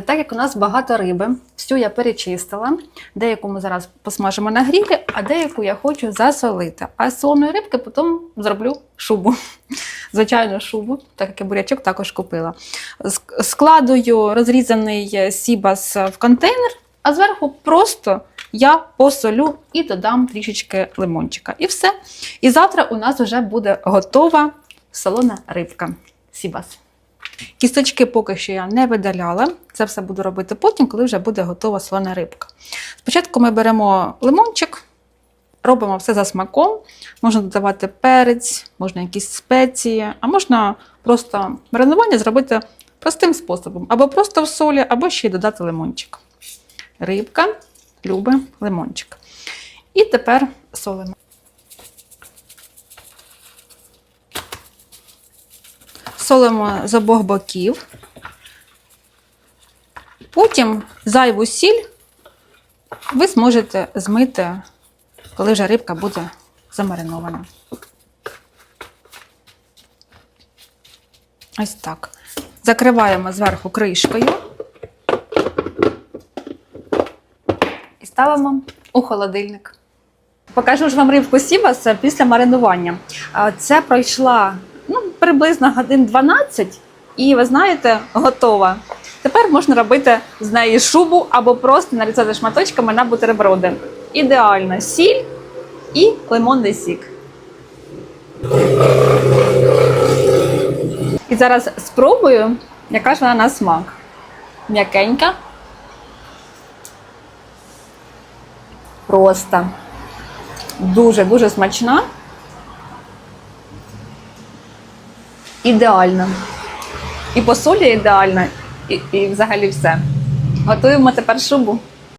Так як у нас багато риби, всю я перечистила. Деяку ми зараз посмажимо на грілі, а деяку я хочу засолити. А з солоної рибки потім зроблю шубу. Звичайно, шубу, так як я бурячок також купила. Складую розрізаний сібас в контейнер, а зверху просто я посолю і додам трішечки лимончика. І все. І завтра у нас вже буде готова солона рибка. Сібас. Кісточки поки що я не видаляла. Це все буду робити потім, коли вже буде готова солона рибка. Спочатку ми беремо лимончик, робимо все за смаком. Можна додавати перець, можна якісь спеції, а можна просто маринування зробити простим способом. Або просто в солі, або ще й додати лимончик. Рибка любить лимончик. І тепер солимо. Солимо з обох боків. Потім зайву сіль ви зможете змити, коли вже рибка буде замаринована. Ось так. Закриваємо зверху кришкою і ставимо у холодильник. Покажу ж вам рибку Сібаса після маринування. Це пройшла приблизно годин 12, і ви знаєте, готова. Тепер можна робити з неї шубу або просто нарізати шматочками на бутерброди. Ідеально сіль і лимонний сік. І зараз спробую, яка ж вона на смак. М'якенька. Просто дуже-дуже смачна. Ідеально. І посолі ідеальна, і, і взагалі все. Готуємо тепер шубу.